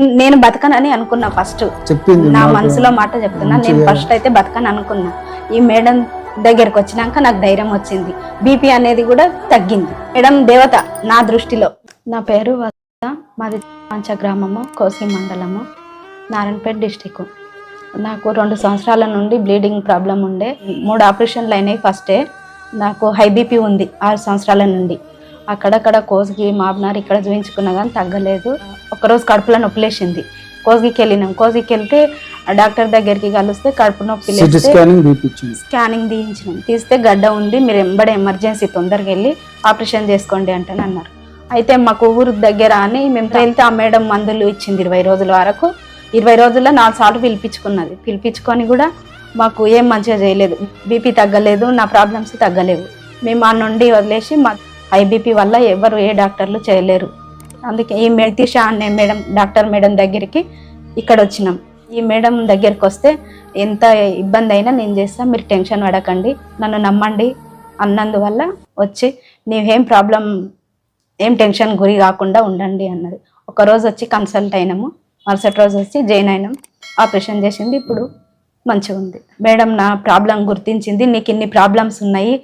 నేను బతకనని అనుకున్నా ఫస్ట్ చెప్పింది నా. మనసులో మాట చెప్తున్నా. నేను. ఫస్ట్ అయితే బతకని అనుకున్నా. ఈ మేడం దగ్గరకు వచ్చినాక నాకు ధైర్యం వచ్చింది. బీపీ అనేది కూడా తగ్గింది. మేడం దేవత నా దృష్టిలో. నా పేరు వసంత. మాది పంచ గ్రామము కోసి మండలము నారాయణపేట డిస్టిక్ నాకు రెండు సంవత్సరాల నుండి బ్లీడింగ్ ప్రాబ్లం ఉండే. మూడు ఆపరేషన్లు అయినాయి ఫస్టే నాకు హై బీపీ ఉంది ఆరు సంవత్సరాల నుండి. అక్కడక్కడ కోసికి మాబ్నార్ ఇక్కడ చూపించుకున్నా కానీ తగ్గలేదు. ఒకరోజు కడుపులో నొప్పి లేచింది. కోసికి వెళ్ళినాం. కోసికి వెళ్తే డాక్టర్ దగ్గరికి కలిస్తే కడుపు నొప్పి స్కానింగ్ తీయించినాం. తీస్తే గడ్డ ఉంది. మీరు ఎంబడే ఎమర్జెన్సీ తొందరగా వెళ్ళి ఆపరేషన్ చేసుకోండి అంటే అన్నారు. అయితే మాకు ఊరు దగ్గర అని మేము వెళ్తే ఆ మేడం మందులు ఇచ్చింది ఇరవై రోజుల వరకు. ఇరవై రోజుల్లో నాలుగు సార్లు పిలిపించుకున్నది. పిలిపించుకొని కూడా మాకు ఏం మంచిగా చేయలేదు. బీపీ తగ్గలేదు నా ప్రాబ్లమ్స్ తగ్గలేవు మేము ఆ నుండి వదిలేసి మా ఐబీపీ వల్ల ఎవరు ఏ డాక్టర్లు చేయలేరు. అందుకే ఈ మెడితిషా అనే మేడం డాక్టర్ మేడం దగ్గరికి ఇక్కడ వచ్చినాం. ఈ మేడం దగ్గరికి వస్తే ఎంత ఇబ్బంది అయినా నేను చేస్తా మీరు టెన్షన్ పడకండి నన్ను నమ్మండి అన్నందువల్ల వచ్చి నీవేం ప్రాబ్లం ఏం టెన్షన్ గురి కాకుండా ఉండండి అన్నది. ఒక రోజు వచ్చి కన్సల్ట్ అయినాము మరుసటి రోజు వచ్చి జాయిన్ అయినాం. ఆపరేషన్ చేసింది ఇప్పుడు మంచిగా ఉంది. మేడం నా ప్రాబ్లం గుర్తించింది నీకు ఇన్ని ప్రాబ్లమ్స్ ఉన్నాయి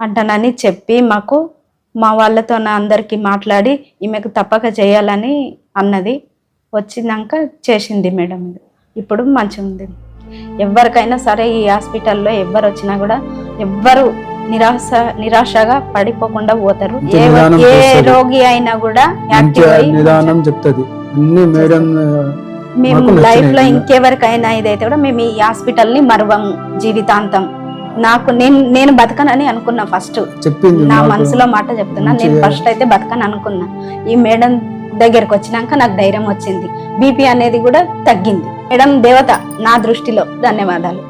అంటానని చెప్పి మాకు మా వాళ్ళతో అందరికీ మాట్లాడి ఈమెకు తప్పక చేయాలని అన్నది వచ్చినాక చేసింది మేడం ఇది. ఇప్పుడు మంచిగా ఉంది ఎవరికైనా సరే ఈ హాస్పిటల్లో ఎవరు వచ్చినా కూడా ఎవ్వరు నిరాశ నిరాశగా పడిపోకుండా పోతారు. ఏ. రోగి అయినా కూడా నిదానం చెప్తుంది. అన్ని మేడం మేము లైఫ్లో. ఇంకెవరికైనా ఇదైతే కూడా మేము ఈ హాస్పిటల్ని మరువము జీవితాంతం. నాకు నేను నేను బతకనని అనుకున్నా ఫస్ట్ చెప్పింది నా. మనసులో మాట చెప్తున్నా. నేను. ఫస్ట్ అయితే బతకని అనుకున్నా. ఈ మేడం దగ్గరకు వచ్చినాక నాకు ధైర్యం వచ్చింది. బీపీ అనేది కూడా తగ్గింది. మేడం దేవత నా దృష్టిలో. ధన్యవాదాలు.